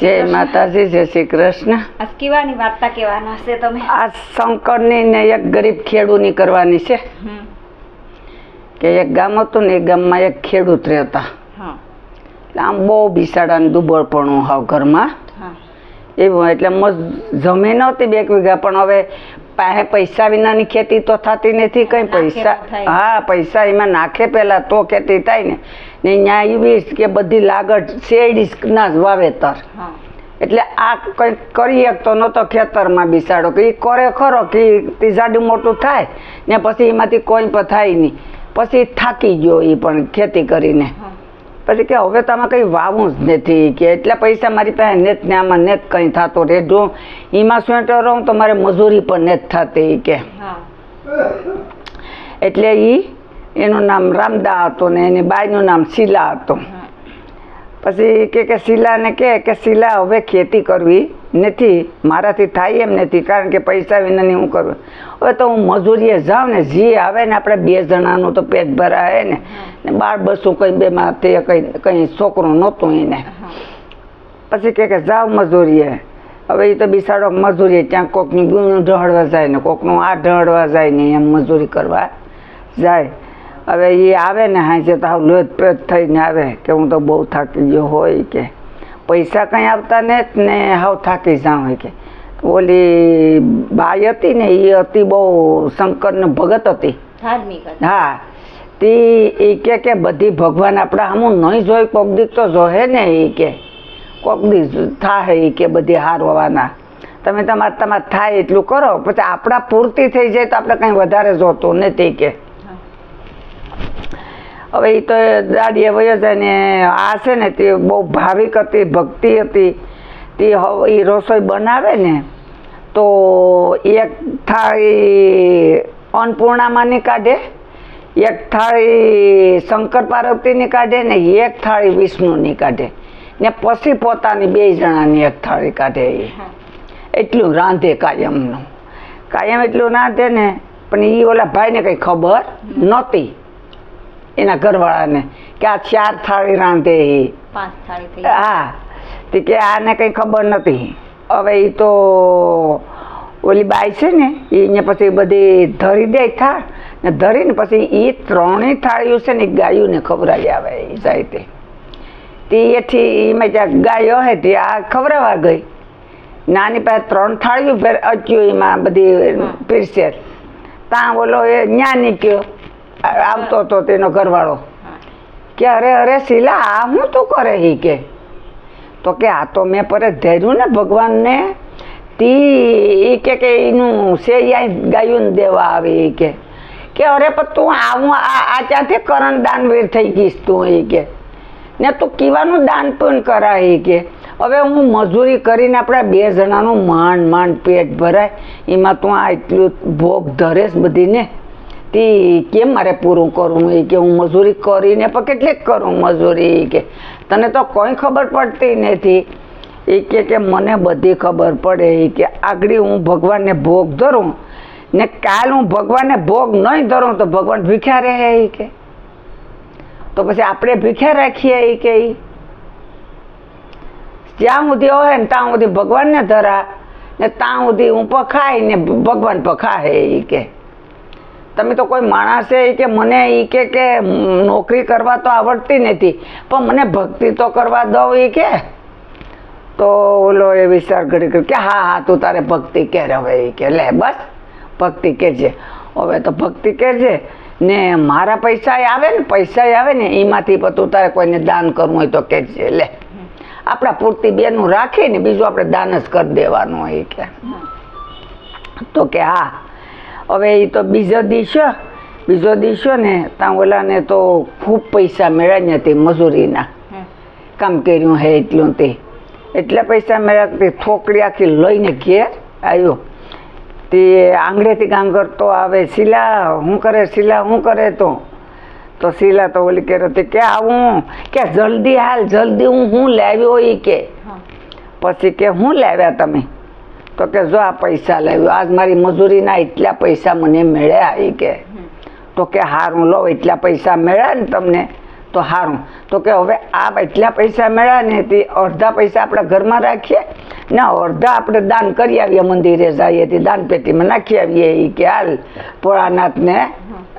જય માતાજી જય શ્રી કૃષ્ણ. કેવાની વાર્તા કેવાના છે તમે? આ શંકરની ને એક ગરીબ ખેડૂની કરવાની છે. કે એક ગામ હતું ને એ ગામમાં એક ખેડૂત રહેતા. આમ બહુ બિસાડાને દુબળપણું હાવ ઘરમાં. એવું એટલે મસ્ત જમીન હતી બે એક વીઘા પણ હવે પાસે પૈસા વિનાની ખેતી તો થતી નથી કઈ પૈસા હા પૈસા એમાં નાખે પેલા તો ખેતી થાય ને. ને અહીંયા એવી કે બધી લાગત શેરડી ના જ વાવેતર. એટલે આ કંઈક કરી શકતો નહોતો ખેતરમાં બિસાડો કે એ કરે ખરો કે તે જાડું મોટું થાય ને પછી એમાંથી કોઈ પણ થાય નહીં. પછી થાકી ગયો એ પણ ખેતી કરીને. પછી કે હવે તો આમાં કંઈ વાવું જ નથી કે એટલા પૈસા મારી પાસે નેત ને આમાં નેત કંઈ થતો રેડું એમાં સ્વેટર રહું તો મારે મજૂરી પણ નેત થતી કે. એટલે એ એનું નામ રામદા હતું ને એની બાઈનું નામ શીલા હતું. પછી કે કે શીલાને કહે કે શીલા, હવે ખેતી કરવી નથી, મારાથી થાય એમ નથી, કારણ કે પૈસા વિનાની હું કરું. હવે તો હું મજૂરીએ જાઉં ને, જે આવે ને, આપણે બે જણાનું તો પેટ ભરાય ને. ને બાર બસું કંઈ બેમાં તે કંઈ કંઈ છોકરું નહોતું એને. પછી કે કે જાઓ મજૂરીએ. હવે એ તો બિસાડો મજૂરીએ, ત્યાં કોકની ગુણ ઢળવા જાય ને, કોકનું આ ઢળવા જાય ને, એમ મજૂરી કરવા જાય. હવે એ આવે ને હાંચે તો આવું લોત પેટ થઈને આવે કે હું તો બહુ થાકી ગયો હોય કે. પૈસા કંઈ આવતા ને જ ને હાવ થાકી જાઉં હોય કે. ઓલી બાઈ હતી ને એ હતી બહુ શંકરને ભગત હતી. હા. તે એ કે કે બધી ભગવાન આપણા હમું નહીં જોઈ કોક દીક તો જોહે ને એ કે. કોક દી થાય એ કે બધી હારવાના. તમે તમારે તમારે થાય એટલું કરો પછી આપણા પૂરતી થઈ જાય તો આપણે કંઈ વધારે જોતું નથી કે. હવે એ તો દાદીએ વયો જાય ને આ છે ને તે બહુ ભાવિક હતી, ભક્તિ હતી. તે એ રસોઈ બનાવે ને, તો એક થાળી અન્નપૂર્ણામાંની કાઢે, એક થાળી શંકર પાર્વતીની કાઢે ને એક થાળી વિષ્ણુની કાઢે. ને પછી પોતાની બે જણાની એક થાળી કાઢે એ એટલું રાંધે કાયમનું. કાયમ એટલું રાંધે ને, પણ એ ઓલા ભાઈને કંઈ ખબર નહોતી. એના ઘરવાળાને કે આ ચાર થાળી રાંધે હા તે કે આને કંઈ ખબર નથી. હવે એ તો ઓલી બાઈ છે ને એ અહીંયા પછી બધી ધરી દે થાળ ને ધરીને પછી એ ત્રણેય થાળીઓ છે ને એ ગાયોને ખવડાવી આવે એ જાય તે એથી એમાં જ્યાં ગાયો હે તે આ ખવડાવવા ગઈ. નાની પાસે ત્રણ થાળીઓ ફેર અચ્યું એમાં બધી પીરસે. ત્યાં ઓલો એ ન્યા નીકળ્યો. આવતો હતો તેનો ઘરવાળો. કે અરે અરે શીલા આ હું તું કરે હી કે? તો કે આ તો મેં પર ધર્યું ને ભગવાનને, તી એ કે કે એનું છે યા ગાયું દેવા આવે એ કે. કે અરે પણ તું આવું, આ ત્યાંથી કરણ દાનવીર થઈ ગઈશ તું એ કે? ને તું કીવાનું દાન પણ કરાય કે. હવે હું મજૂરી કરીને આપણા બે જણાનું માંડ માંડ પેટ ભરાય, એમાં તું આ એટલું ભોગ ધરેશ બધીને. તે કેમ મારે પૂરું કરવું એ કે હું મજૂરી કરીને પણ કેટલીક કરું મજૂરી કે તને તો કોઈ ખબર પડતી નથી. એ કે કે મને બધી ખબર પડે. કે આગળ હું ભગવાનને ભોગ ધરું ને કાલ હું ભગવાનને ભોગ નહીં ધરું તો ભગવાન ભીખ્યા રહે એ કે. તો પછી આપણે ભીખ્યા રાખીએ એ કે. જ્યાં સુધી હોય ને ત્યાં સુધી ભગવાનને ધરા ને ત્યાં સુધી હું પખાય ને ભગવાન પખાય એ કે. તમે તો કોઈ માણસે એ કે મને એ કે કે નોકરી કરવા તો આવડતી નથી. પણ મને ભક્તિ તો કરવા દઉં એ કે. તો ઓલો એ વિચાર કરી કર્યો કે હા હા, તું તારે ભક્તિ કર હવે એ કે. લે, બસ, ભક્તિ કહેજે હવે તો ભક્તિ કેજે. ને મારા પૈસા આવે ને પૈસા આવે ને એમાંથી પણ તું તારે કોઈને દાન કરવું હોય તો કહેજે લે, આપણા પૂરતી બેનું રાખીને બીજું આપણે દાન જ કરી દેવાનું હોય કે. તો કે હા હવે એ તો બીજો દિવસો બીજો દિવસો ને ત્યાં ઓલાને તો ખૂબ પૈસા મેળ્યા ને તે મજૂરીના. કામ કર્યું હે એટલું તે. એટલા પૈસા મેળ્યા તે થોકડી આખી લઈને ઘેર આવ્યો. તે આંગળેથી કામ કરતો આવે શીલા શું કરે શીલા શું કરે તો? તો શીલા તો ઓલી કે તે કે આવું કે જલ્દી હાલ જલ્દી હું હું લાવ્યો એ કે. પછી કે હું લાવ્યા તમે? તો કે જો આ પૈસા લાવ્યો, આજ મારી મજૂરીના એટલા પૈસા મને મળ્યા એ કે. તો કે હારું, લો એટલા પૈસા મળ્યા ને તમને, તો સારું તો કે હવે આ એટલા પૈસા મળ્યા ને તે અડધા પૈસા આપણે ઘરમાં રાખીએ ને અડધા આપણે દાન કરી આવીએ, મંદિરે જઈએ તે દાન પેટીમાં નાખી આવીએ એ કે હાલ, ભોળાનાથને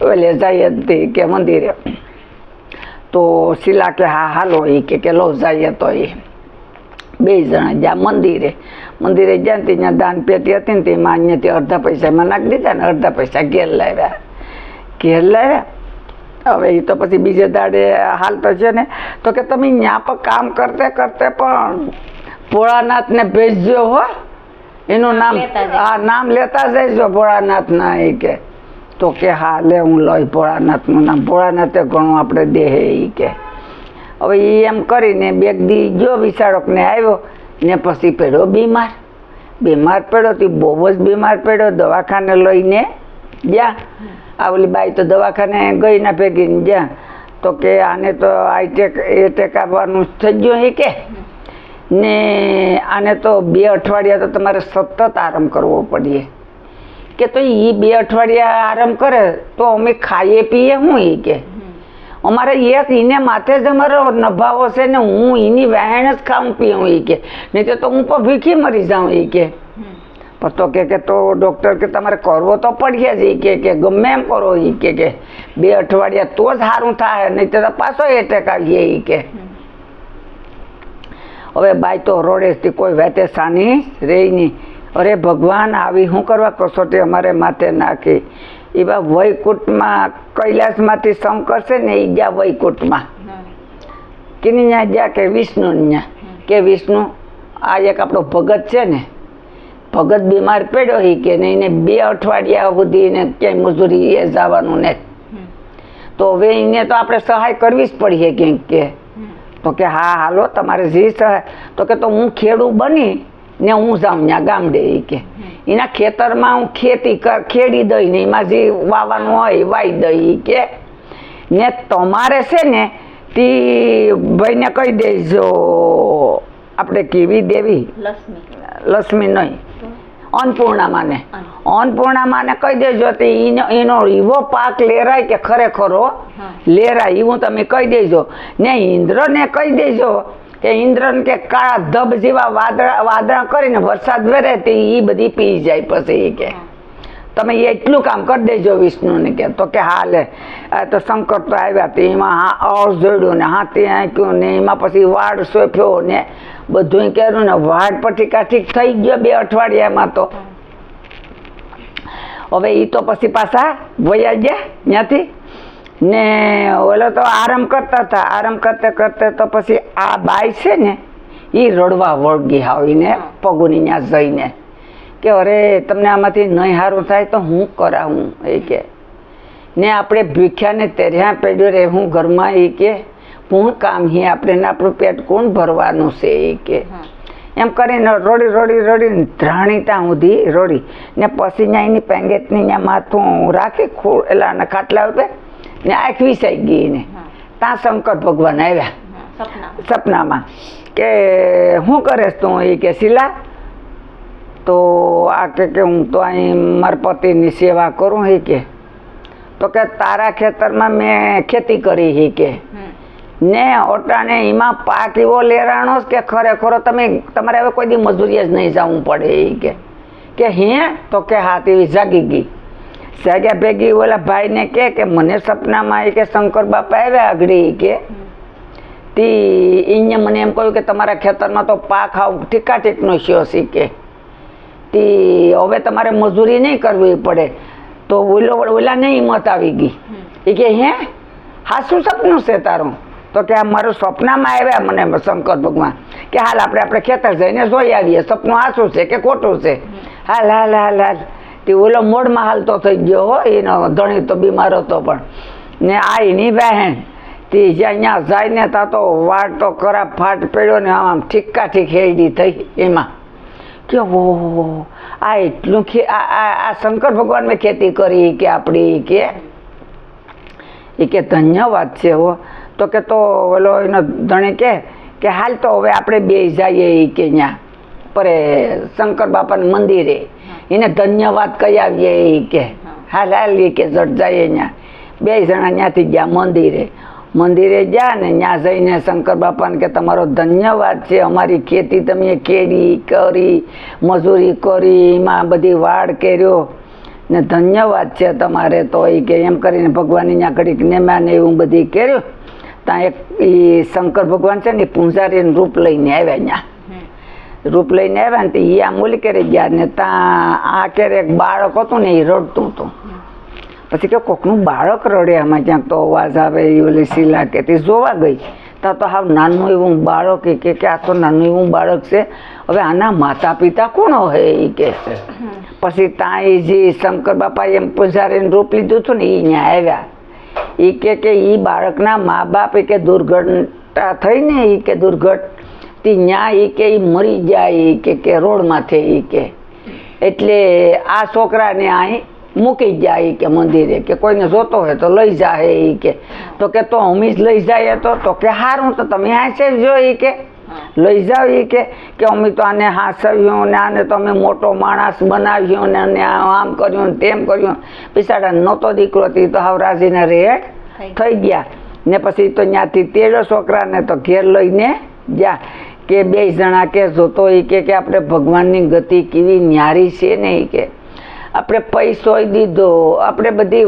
ઓલે જઈએ તે કે મંદિરે. તો શિલા કે હા, હાલો એ કે લો જઈએ તો એ બે જણા જ્યાં મંદિરે. મંદિરે જ્યાં ત્યાં દાન પેટી હતી ને તેમાં અહીંયાથી અડધા પૈસા એમાં નાખી દીધા ને અડધા પૈસા ઘેર લાવ્યા. ઘેર લાવ્યા. હવે એ તો પછી બીજે દાડે હાલ તો છે ને તો કે તમે ત્યાં પર કામ કરતે કરતે પણ ભોળાનાથને ભેજજો હો. એનું નામ હા નામ લેતા જઈજો ભોળાનાથના એ કે. તો કે હા લે હું લઈ ભોળાનાથનું નામ. ભોળાનાથે ઘણું આપણે દેહે એ કે. હવે એ એમ કરીને બે દી ગયો વિશાળકને આવ્યો. ને પછી પડ્યો બીમાર. બીમાર પડ્યો તે બહુ જ બીમાર પડ્યો. દવાખાને લઈને ગયા. આ ઓલી બાઈ તો દવાખાને ગઈ ના ભેગીને જ્યાં તો કે આને તો આઈટેક એટેક આવવાનું થઈ ગયું હે કે? ને આને તો બે અઠવાડિયા તો તમારે સતત આરામ કરવો પડીએ. કે તો એ બે અઠવાડિયા આરામ કરે, તો અમે ખાઈએ, પીએ હું એ કે? અમારે એક એને માથે જ અમારો નભાવો છે ને હું એની વહેણ જ ખાઉં, પીઉં એ કે. નહીં તો હું પણ ભીખી મરી જાઉં એ કે. પણ તો કે તો ડૉક્ટર કે તમારે કરવો તો પડશે જ એ કે કે ગમે એમ કરો એ કે કે. બે અઠવાડિયા તો જ સારું થાય, નહીં તો પાછો એટેક આવીએ એ કે. હવે બાઈ તો રોડેથી કોઈ વેતે સાની રહી નહીં. અરે ભગવાન, આવી શું કરવા કસોટી અમારે માથે નાખી? એવા વૈકુંઠમાં, કૈલાસમાંથી શંકર છે ને, એ ગયા વૈકુંઠમાં. કેની ત્યાં ગયા કે વિષ્ણુ ત્યાં કે વિષ્ણુ, આ એક આપણો ભગત છે ને, ભગત બીમાર પડ્યો હી કે ને એને બે અઠવાડિયા સુધી એને ક્યાંય મજૂરી એ જવાનું ને. તો હવે એને તો આપણે સહાય કરવી જ પડીએ ક્યાંક કે? તો કે હા, હાલો, તમારે જે સહાય, તો કે તો હું ખેડૂ બની ને હું જાઉં ત્યાં ગામડે એ કે. એના ખેતરમાં હું ખેતી કર ખેડી દઈ ને એમાં જે વાવવાનું હોય વાઈ દઈ કે. ને તમારે છે ને તે ભાઈને કહી દેજો આપણે કેવી દેવી? લક્ષ્મી. નહીં. અન્નપૂર્ણામાને. અન્નપૂર્ણામાને કહી દેજો તે એનો એવો પાક લેરાય કે ખરેખરો. લેરાય એવું તમે કહી દેજો. ને ઇન્દ્રને કહી દેજો કે ઇન્દ્રને કે કાળા ધબ જેવા વાદળા વાદળા કરીને વરસાદ વરે તે એ બધી પી જાય પછી એ કે. તમે એટલું કામ કરી દેજો વિષ્ણુને કે. તો કે હા લે તો શંકર તો આવ્યા તે એમાં હા અળ જોડ્યું ને હા તે આંક્યું ને એમાં પછી વાડ સોંપ્યો ને બધું કર્યું ને વાડ પછી ઠીક થઈ ગયો બે અઠવાડિયામાં તો. હવે એ તો પછી પાછા વયા ગયા ત્યાંથી? ને ઓલો તો આરામ કરતા હતા. આરામ કરતે કરતે તો પછી આ બાઈ છે ને એ રડવા વળગી આવીને પગુની ત્યાં જઈને કે અરે તમને આમાંથી નહીં સારું થાય તો હું કરાવું? એ કે ને આપણે ભૂખ્યાને તેર્યા પેડ્યો રે હું ઘરમાં એ કે હું કામ હી આપણે ને આપણું પેટ કોણ ભરવાનું છે? એ કે એમ કરીને રોડી રોડી રોડી ધ્રાણી ત્યાં સુધી રોડી. ને પછી ત્યાં એની પેંગેતની ત્યાં માથું રાખી ખો એટલે ને ખાટલા ઉપર ને આંખ વિસાઈ ગઈ એને. ત્યાં શંકર ભગવાન આવ્યા. સપનામાં. કે શું કરેશ તું એ કે શીલા તો આ કે કે હું તો અહીં મારા પતિની સેવા કરું એ કે. તો કે તારા ખેતરમાં મેં ખેતી કરી હી કે. ને ઓટાણે એમાં પાક એવો લેરાણો કે ખરેખરો તમે તમારે હવે કોઈ દી મજૂરીએ જ નહીં જવું પડે એ કે. કે હે? તો કે હા તેવી જાગી ગઈ. જાગ્યા ભેગી ઓલા ભાઈને કે કે મને સપનામાં એ કે શંકર બાપા આવ્યા આગળ કે. તી એને મને એમ કહ્યું કે તમારા ખેતરમાં તો પાક આવ ઠીકા ઠીકનો શિયો છે કે. તી હવે તમારે મજૂરી નહીં કરવી પડે. તો ઓલો ઓલા નહીં હિંમત આવી ગઈ. એ કે હે? હા, શું સપનું છે તારું? તો કે આ મારું સપનામાં આવ્યા મને શંકર ભગવાન. કે હાલ આપણે આપણે ખેતર જઈને જોઈ આવીએ. સપનું આ શું છે કે ખોટું છે? હાલ હાલ હાલ હાલ. તે ઓલો મોડમાં હાલતો થઈ ગયો હો એનો ધણી તો બીમાર હતો પણ. ને આ એની બહેન, તે અહીંયા જાય ને ત્યાં તો વાળ તો ખરાબ ફાટ પડ્યો ને આમ ઠીકા ઠીક હેડી થઈ એમાં. કે ઓ આ એટલું ખે, આ શંકર ભગવાન મેં ખેતી કરી કે આપણી કે. એ કે ધન્યવાદ છે હો. તો કે તો ઓલો એનો ધણી કે કે હાલ તો હવે આપણે બે જઈએ એ કે ત્યાં પરે શંકર બાપાના મંદિરે. એને ધન્યવાદ કહી આવીએ એ કે. હાલ હાલ એ કે જટ જઈએ ત્યાં બે જણા ત્યાંથી ગયા મંદિરે. મંદિરે ગયા ને ત્યાં જઈને શંકર બાપાને કે તમારો ધન્યવાદ છે અમારી ખેતી તમે કેરી કરી મજૂરી કરી એમાં બધી વાડ કર્યો. ને ધન્યવાદ છે તમારે તો એ કે એમ કરીને ભગવાનની ત્યાં ઘડીક નેમ્યા ને એવું બધી કર્યું. ત્યાં એક એ શંકર ભગવાન છે ને એ પૂંજારીનું રૂપ લઈને આવ્યા ત્યાં. રૂપ લઈને આવ્યા ને એ આ ઓલી કરી ગયા ને ત્યાં આ ક્યારે એક બાળક હતું ને એ રડતું હતું. પછી કે કોકનું બાળક રડે આમાં જ્યાં તો અવાજ આવે એ ઓલી શીલા કે તે જોવા ગઈ. ત્યાં તો હાવ નાનું એવું બાળક એ કે આ તો નાનું એવું બાળક છે. હવે આના માતા પિતા કોણ હોય એ કે પછી ત્યાં એ જે શંકર બાપાએ એમ પૂજારીને રૂપ લીધું હતું ને એ અહીંયા આવ્યા. એ કે એ બાળકના મા બાપ એ કે દુર્ઘટના થઈ ને એ કે દુર્ઘટ તે ન્યા એ કે મરી જાય કે કે કે રોડમાંથી એ કે. એટલે આ છોકરાને અહીં મૂકી જાય કે મંદિરે કે કોઈને જોતો હોય તો લઈ જાય એ કે. તો કે તો અમે લઈ જાય તો તો કે હારું તો તમે હાંસે જો એ કે લઈ જાઓ એ કે કે અમે તો આને હાંસવ્યું ને આને તો અમે મોટો માણસ બનાવ્યો ને અને આમ કર્યું ને તેમ કર્યું. પિસાડા નહોતો દીકરો તો હાવ રાજીના રેટ થઈ થઈ ગયા. ને પછી તો ત્યાંથી તેડો છોકરાને તો ઘેર લઈને ગયા કે બે જણા કે જોતો એ કે કે આપણે ભગવાનની ગતિ કેવી ન્યારી છે ને એ કે. આપણે પૈસો દીધો, આપણે બધી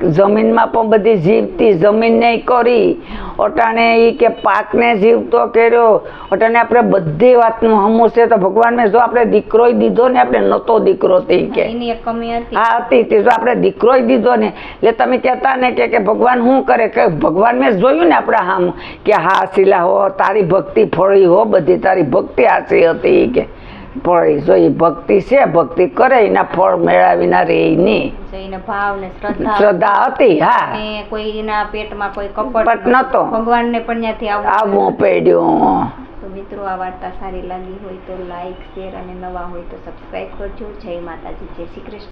જમીનમાં પણ બધી જીવતી જમીનને કરી. અટાણે એ કે પાકને જીવતો કર્યો. અટાણે આપણે બધી વાતનું હમું છે તો ભગવાનને જો આપણે દીકરોય દીધો ને આપણે નહોતો દીકરો તે કે. એની કમી હતી. હા હતી તે જો આપણે દીકરોય દીધો ને એટલે તમે કહેતા ને કે કે ભગવાન શું કરે? કે ભગવાન મેં જોયું ને આપણે હામ કે હા શીલા હો તારી ભક્તિ ફળી હો બધી તારી ભક્તિ આશી હતી કે. ફળી જો એ ભક્તિ છે ભક્તિ કરે એના ફળ મેળવીના રે નહીં એને ભાવ ને શ્રદ્ધા શ્રદ્ધા હતી હા. કોઈ કોઈના પેટમાં કોઈ કપટ નતો. ભગવાનને પણ ત્યાંથી આવવું પડ્યું. તો મિત્રો આ વાર્તા સારી લાગી હોય તો લાઈક શેર અને નવા હોય તો સબસ્ક્રાઈબ કરજો. જય માતાજી જય શ્રી કૃષ્ણ.